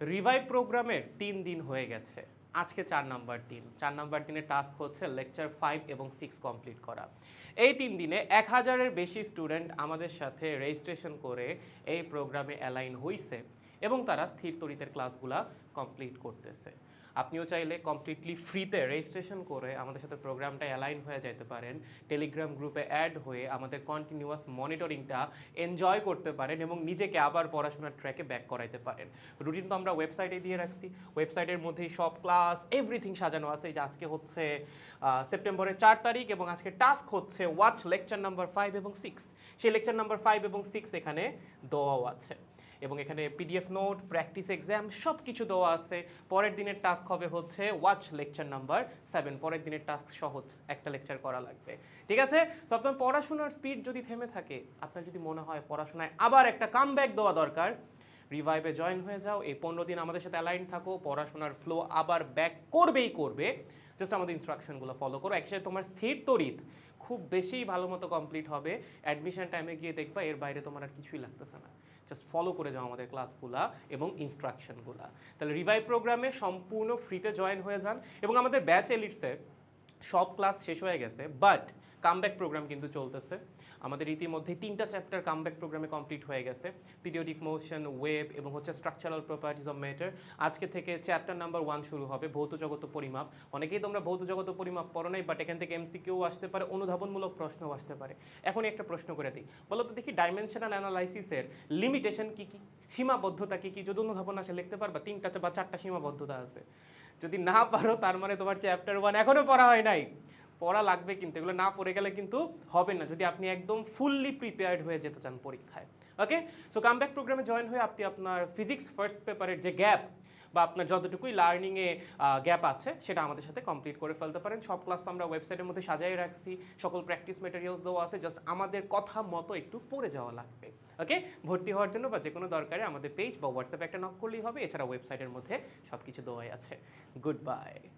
Revive প্রোগ্রামের তিন দিন হয়ে গেছে। আজকে চার নাম্বার দিন। চার নাম্বার দিনের টাস্ক হচ্ছে লেকচার ফাইভ এবং সিক্স কমপ্লিট করা। এই তিন দিনে এক হাজারের বেশি স্টুডেন্ট আমাদের সাথে রেজিস্ট্রেশন করে এই প্রোগ্রামে অ্যালাইন হইছে এবং তারা স্থির তরিতের ক্লাসগুলা কমপ্লিট করতেছে। আপনিও চাইলে কমপ্লিটলি ফ্রিতে রেজিস্ট্রেশন করে আমাদের সাথে প্রোগ্রামটা অ্যালাইন হয়ে যেতে পারেন। টেলিগ্রাম গ্রুপে অ্যাড হয়ে আমাদের কন্টিনিউয়াস মনিটরিংটা এনজয় করতে পারেন এবং নিজেকে আবার পড়াশোনার ট্র্যাকে ব্যাক করাইতে পারেন। রুটিন তো আমরা ওয়েবসাইটে দিয়ে রাখছি। ওয়েবসাইটের মধ্যেই সব ক্লাস এভরিথিং সাজানো আছে। যে আজকে হচ্ছে সেপ্টেম্বরের চার তারিখ এবং আজকে টাস্ক হচ্ছে ওয়াচ লেকচার নাম্বার ফাইভ এবং সিক্স সেই লেকচার নাম্বার ফাইভ এবং সিক্স এখানে দেওয়াও আছে। এবং এখানে পিডিএফ নোট প্র্যাকটিস এক্সাম সব কিছু দেওয়া আছে। পরের দিনের টাস্ক হবে হচ্ছে ওয়াচ লেকচার নাম্বার সেভেন পরের দিনের টাস্ক সহজ একটা লেকচার করা লাগবে। ঠিক আছে? সো আপনার পড়াশোনার স্পিড যদি থেমে থাকে, আপনার যদি মনে হয় পড়াশোনায় আবার একটা কাম দেওয়া দরকার রিভাইভে জয়েন হয়ে যাও, এই পনেরো দিন আমাদের সাথে অ্যালাইন থাকো, পড়াশোনার ফ্লো আবার ব্যাক করবেই করবে। জাস্ট আমাদের ইনস্ট্রাকশনগুলো ফলো করো। একসাথে তোমার স্থির তরিত খুব বেশি ভালো মতো কমপ্লিট হবে। অ্যাডমিশন টাইমে গিয়ে দেখবা এর বাইরে তোমার আর কিছুই লাগতেছে না। জাস্ট ফলো করে যাও আমাদের ক্লাসগুলা এবং ইনস্ট্রাকশনগুলা তাহলে রিভাইভ প্রোগ্রামে সম্পূর্ণ ফ্রিতে জয়েন হয়ে যান এবং আমাদের ব্যাচ এলিটসের সব ক্লাস শেষ হয়ে গেছে বাট কামব্যাক প্রোগ্রাম কিন্তু চলতেছে। আমাদের ইতিমধ্যে তিনটা চ্যাপ্টার কামব্যাক প্রোগ্রামে কমপ্লিট হয়ে গেছে। পিরিয়ডিক মোশন ওয়েব এবং হচ্ছে স্ট্রাকচারাল প্রপার্টিজ অফ ম্যাটার আজকে থেকে চ্যাপ্টার নাম্বার ওয়ান শুরু হবে, ভৌত জগত পরিমাপ। অনেকেই তোমরা ভৌত জগত পরিমাপ পড়ো নাই বাট এখান থেকে এমসিকিউ আসতে পারে, অনুধাবনমূলক প্রশ্নও আসতে পারে। এখনই একটা প্রশ্ন করে দিই। বলো তো দেখি ডাইমেনশনাল অ্যানালাইসিসের লিমিটেশন কি কি? সীমাবদ্ধতা কী কী? যদি অনুধাবন আসে, লিখতে পারবা? তিনটা বা চারটা সীমাবদ্ধতা আছে। যদি না পারো, তার মানে তোমার চ্যাপ্টার ওয়ান এখনও পড়া হয় নাই। পড়া লাগবে কিন্তু, এগুলো না পড়ে গেলে কিন্তু হবে না। যদি আপনি একদম ফুললি প্রিপেয়ার্ড হয়ে যেতে চান পরীক্ষায় ওকে সো কামব্যাক প্রোগ্রামে জয়েন হয়ে আপনি আপনার ফিজিক্স ফার্স্ট পেপারের যে গ্যাপ বা আপনার যতটুকুই লার্নিংয়ে গ্যাপ আছে, সেটা আমাদের সাথে কমপ্লিট করে ফেলতে পারেন। সব ক্লাস তো আমরা ওয়েবসাইটের মধ্যে সাজাই রাখছি। সকল প্র্যাকটিস মেটেরিয়ালস দেওয়া আছে। জাস্ট আমাদের কথা মতো একটু পড়ে যাওয়া লাগবে। ওকে? ভর্তি হওয়ার জন্য বা যে কোনো দরকারে আমাদের পেজ বা হোয়াটসঅ্যাপে একটা নক করলেই হবে। এছাড়া ওয়েবসাইটের মধ্যে সব কিছু দেওয়াই আছে। Good bye